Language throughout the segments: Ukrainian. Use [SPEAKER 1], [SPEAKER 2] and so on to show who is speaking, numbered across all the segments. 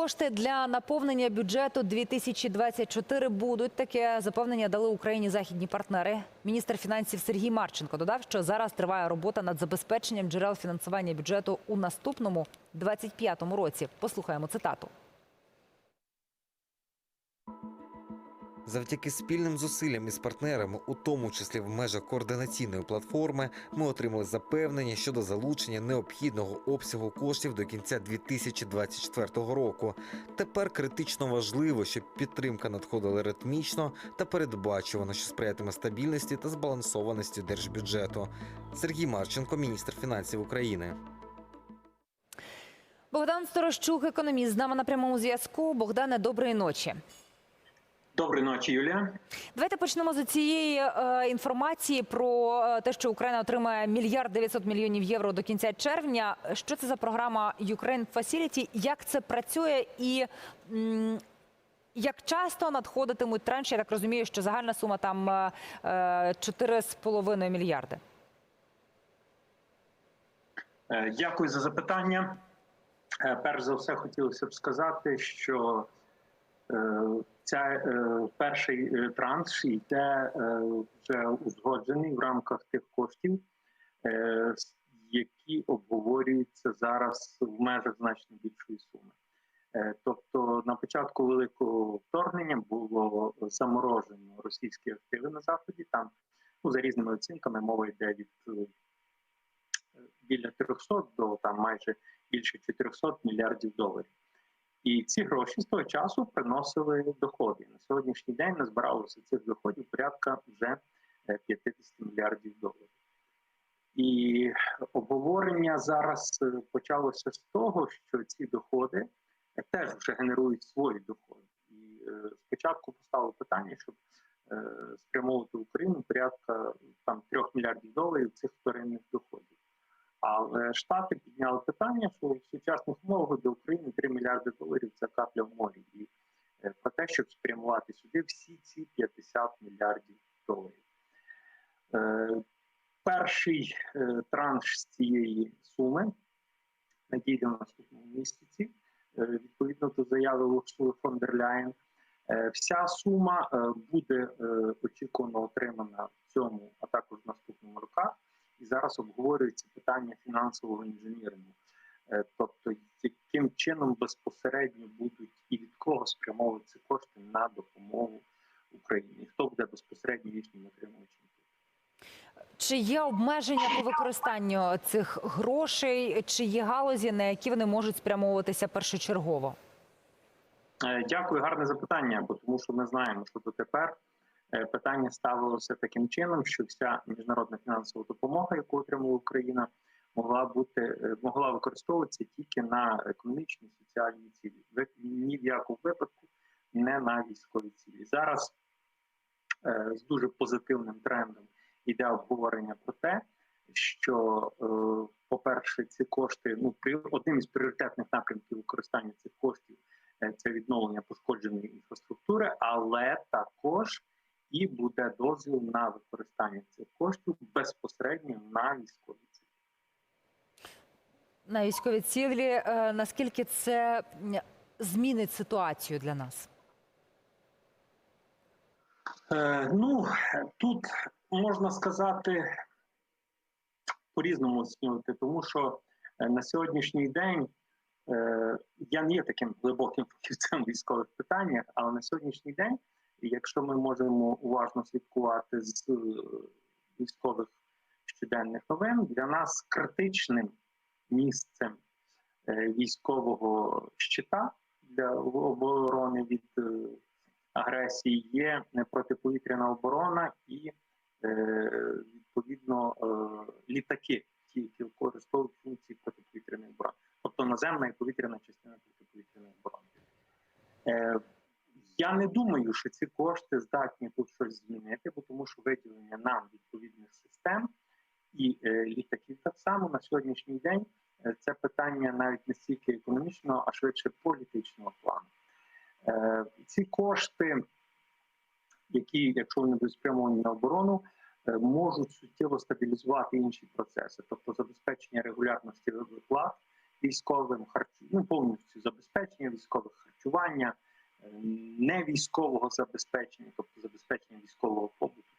[SPEAKER 1] Кошти для наповнення бюджету 2024 будуть. Таке запевнення дали Україні західні партнери. Міністр фінансів Сергій Марченко додав, що зараз триває робота над забезпеченням джерел фінансування бюджету у наступному 25-му році. Послухаємо цитату.
[SPEAKER 2] Завдяки спільним зусиллям із партнерами, у тому числі в межах координаційної платформи, ми отримали запевнення щодо залучення необхідного обсягу коштів до кінця 2024 року. Тепер критично важливо, щоб підтримка надходила ритмічно та передбачувано, що сприятиме стабільності та збалансованості держбюджету. Сергій Марченко, міністр фінансів України.
[SPEAKER 1] Богдан Сторощук, економіст, з нами на прямому зв'язку. Богдане, доброї ночі.
[SPEAKER 3] Доброї ночі, Юлія.
[SPEAKER 1] Давайте почнемо з цієї е, інформації про е, те, що Україна отримає мільярд 900 мільйонів євро до кінця червня. Що це за програма Ukraine Facility? Як це працює і м, як часто надходитимуть транші? Я так розумію, що загальна сума там е, е, 4,5 мільярди.
[SPEAKER 3] Е, Дякую за запитання. Е, Перш за все, хотілося б сказати, що е, ця е, перший е, транш йде е, вже узгоджений в рамках тих коштів, які обговорюються зараз в межах значно більшої суми. Тобто на початку великого вторгнення було заморожено російські активи на заході. Там ну, за різними оцінками мова йде від біля 300 до там майже більше 400 мільярдів доларів. І ці гроші з того часу приносили доходи. На сьогоднішній день назбиралося цих доходів порядка вже е, 50 мільярдів доларів. І обговорення зараз е, почалося з того, що ці доходи е, теж вже генерують свої доходи. І е, спочатку поставили питання, щоб е, спрямовувати в Україну порядка там 3 мільярдів доларів цих вторинних доходів. Але штати підняли питання, що в сучасних умовах до України 3 мільярди доларів це капля в морі, і е, про те, щоб спрямувати сюди всі ці 50 мільярдів доларів. Е, Перший е, транш з цієї суми надійде в наступному місяці, відповідно до заяви Урсули фон дер Ляєн. Вся сума буде очікувано отримана в цьому, а також в наступному роках. І зараз обговорюється питання фінансового інженірингу, Е, тобто яким чином безпосередньо будуть і від кого спрямовуються кошти на допомогу Україні, хто буде безпосередньо їхнім отримувачем.
[SPEAKER 1] Чи є обмеження по використанню цих грошей? Чи є галузі, на які вони можуть спрямовуватися першочергово?
[SPEAKER 3] Е, Дякую, гарне запитання, бо тому що ми знаємо, що дотепер питання ставилося таким чином, що вся міжнародна фінансова допомога, яку отримала Україна, могла бути е, могла використовуватися тільки на економічні соціальні цілі. Ні в якому випадку не на військові цілі. Зараз е, з дуже позитивним трендом йде обговорення про те, що, е, по-перше, ці кошти ну при одним із пріоритетних напрямків використання цих коштів е, це відновлення пошкодженої інфраструктури, але також і буде дозвіл на використання цих коштів безпосередньо на військові цілі.
[SPEAKER 1] На військові цілі, е, наскільки це змінить ситуацію для нас?
[SPEAKER 3] Е, ну тут можна сказати по-різному оцінювати, тому що е, на сьогоднішній день е, я не є таким глибоким фахівцем військових питаннях, але на сьогоднішній день, якщо ми можемо уважно слідкувати з е, військових щоденних новин, для нас критичним місцем е, військового щита для оборони від е, агресії є протиповітряна оборона і відповідно літаки, ті, які використовують функції протиповітряної оборони, тобто наземна і повітряна частина протиповітряної оборони. Е, я не думаю, що ці кошти здатні тут щось змінити, бо тому що виділення нам відповідних систем і е, літаків так само на сьогоднішній день е, це питання навіть не стільки економічного, а швидше політичного плану. Е, ці кошти, які, якщо вони будуть спрямовані на оборону, е, можуть суттєво стабілізувати інші процеси, тобто забезпечення регулярності виплат військовим харчу, ну повністю забезпечення військових харчування, не військового забезпечення, тобто забезпечення військового побуту.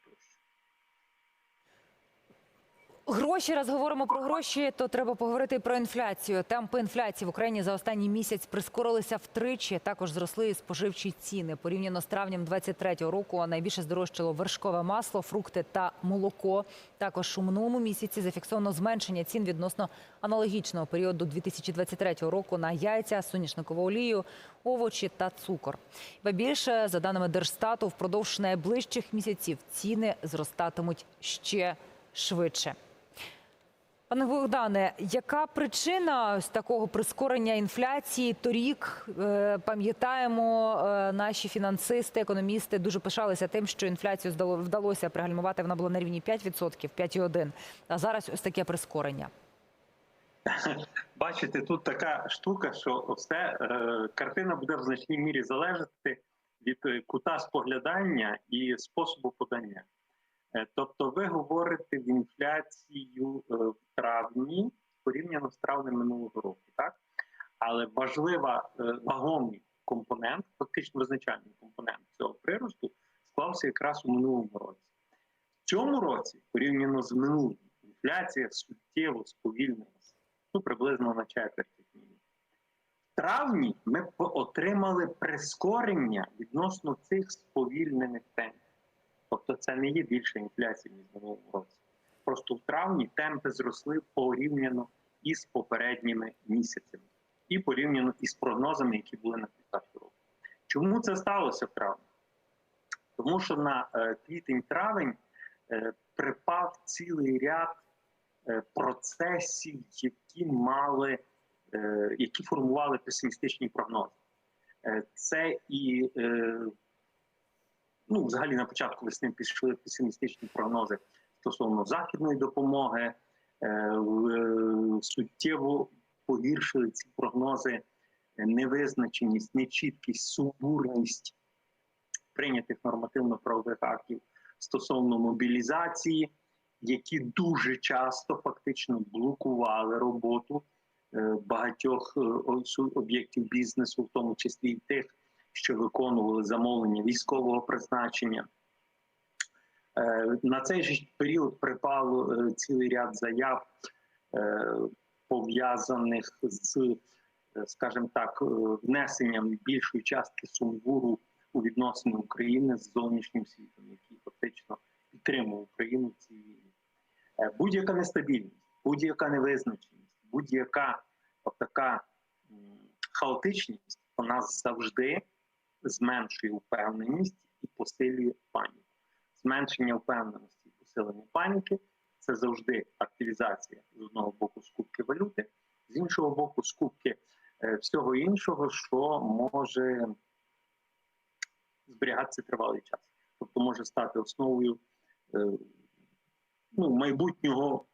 [SPEAKER 1] Гроші, раз говоримо про гроші, то треба поговорити про інфляцію. Темпи інфляції в Україні за останній місяць прискорилися втричі. Також зросли і споживчі ціни. Порівняно з травнем 23-го року найбільше здорожчало вершкове масло, фрукти та молоко. Також у минулому місяці зафіксовано зменшення цін відносно аналогічного періоду 2023 року на яйця, соняшникову олію, овочі та цукор. Ба більше, за даними Держстату, впродовж найближчих місяців ціни зростатимуть ще швидше. Пане Богдане, яка причина ось такого прискорення інфляції? Торік е, пам'ятаємо, е, наші фінансисти, економісти дуже пишалися тим, що інфляцію вдалося пригальмувати. Вона була на рівні 5%, 5,1%. А зараз ось таке прискорення.
[SPEAKER 3] Бачите, тут така штука, що все е, картина буде в значній мірі залежати від кута споглядання і способу подання. Е, тобто, ви говорите в інфляцію е, в травні порівняно з травнем минулого року, так? Але важлива е, вагомий компонент, фактично визначальний компонент цього приросту, склався якраз у минулому році. В цьому році, порівняно з минулим, інфляція суттєво сповільнилася ну, приблизно на четверть травні ми отримали прискорення відносно цих сповільнених темпів. Тобто це не є більша інфляція, ніж в минулому році. Просто в травні темпи зросли порівняно із попередніми місяцями і порівняно із прогнозами, які були на початку року. Чому це сталося в травні? Тому що на е, квітень-травень е, припав цілий ряд е, процесів, які мали, які формували песимістичні прогнози. Це і ну, взагалі на початку весни пішли песимістичні прогнози стосовно західної допомоги. Е, е, Суттєво погіршили ці прогнози невизначеність, нечіткість, сумбурність прийнятих нормативно-правових актів стосовно мобілізації, які дуже часто фактично блокували роботу е, багатьох об'єктів бізнесу, в тому числі і тих, що виконували замовлення військового призначення. Е, На цей же період припав е, цілий ряд заяв, е, пов'язаних з, скажімо так, внесенням більшої частки сумбуру у відносини України з зовнішнім світом, який фактично підтримує Україну в цій війні. Будь-яка нестабільність, будь-яка невизначеність, будь-яка така хаотичність нас завжди зменшує впевненість і посилює паніку. Зменшення впевненості і посилення паніки це завжди активізація з одного боку скупки валюти, з іншого боку, скупки е, всього іншого, що може зберігатися тривалий час, тобто може стати основою е, ну, майбутнього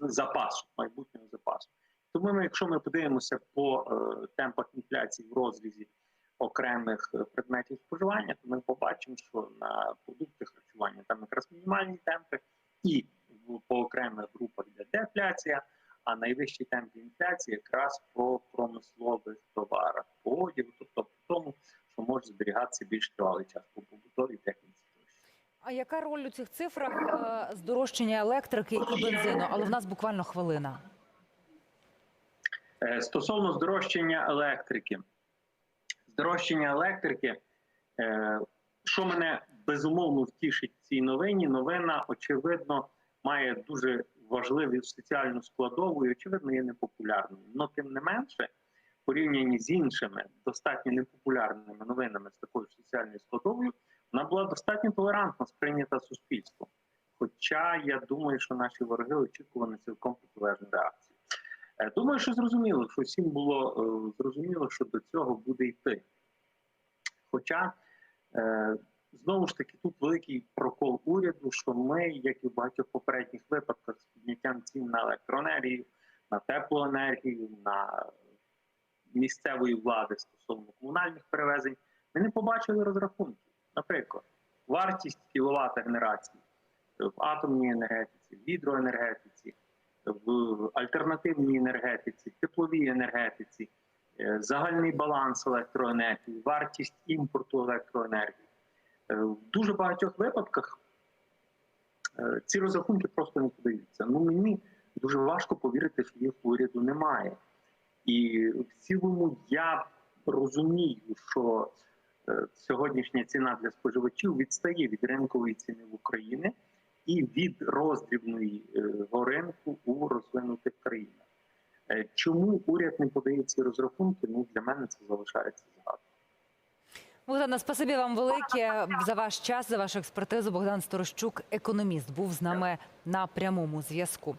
[SPEAKER 3] запасу, майбутнього запасу. Тому, якщо ми подивимося по е, темпах інфляції в розрізі окремих е, предметів споживання, то ми побачимо, що на продукти харчування там якраз мінімальні темпи, і по окремих групах йде дефляція, а найвищий темп інфляції якраз по промислових товарах, по одягу, тобто по тому, що може зберігатися більш тривалий час по побутовій техніці.
[SPEAKER 1] А яка роль у цих цифрах е, здорожчання електрики і бензину? Але в нас буквально хвилина.
[SPEAKER 3] Е, Стосовно здорожчання електрики, здорожчання електрики, е, що мене безумовно втішить в цій новині, новина, очевидно, має дуже важливу соціальну складову і, очевидно, є непопулярною. Но тим не менше, порівнянні з іншими достатньо непопулярними новинами з такою соціальною складовою, вона була достатньо толерантно сприйнята суспільством. Хоча я думаю, що наші вороги очікували цілком протилежну реакцію. Е, Думаю, що зрозуміло, що всім було е, зрозуміло, що до цього буде йти. Хоча, е, знову ж таки, тут великий прокол уряду, що ми, як і в багатьох попередніх випадках, з підняттям цін на електроенергію, на теплоенергію, на місцевої влади стосовно комунальних перевезень, ми не побачили розрахунків. Наприклад, вартість кіловата генерації в атомній енергетиці, в гідроенергетиці, в альтернативній енергетиці, тепловій енергетиці, е, загальний баланс електроенергії, вартість імпорту електроенергії. Е, В дуже багатьох випадках е, ці розрахунки просто не подаються. Ну мені дуже важко повірити, що їх уряду немає. І в цілому я розумію, що сьогоднішня ціна для споживачів відстає від ринкової ціни в Україні і від роздрібної е, ринку у розвинутих країнах. Е, Чому уряд не подає ці розрахунки? Ну для мене це залишається згадкою.
[SPEAKER 1] Богдана, спасибі вам велике за ваш час, за вашу експертизу. Богдан Сторощук, економіст, був з нами на прямому зв'язку.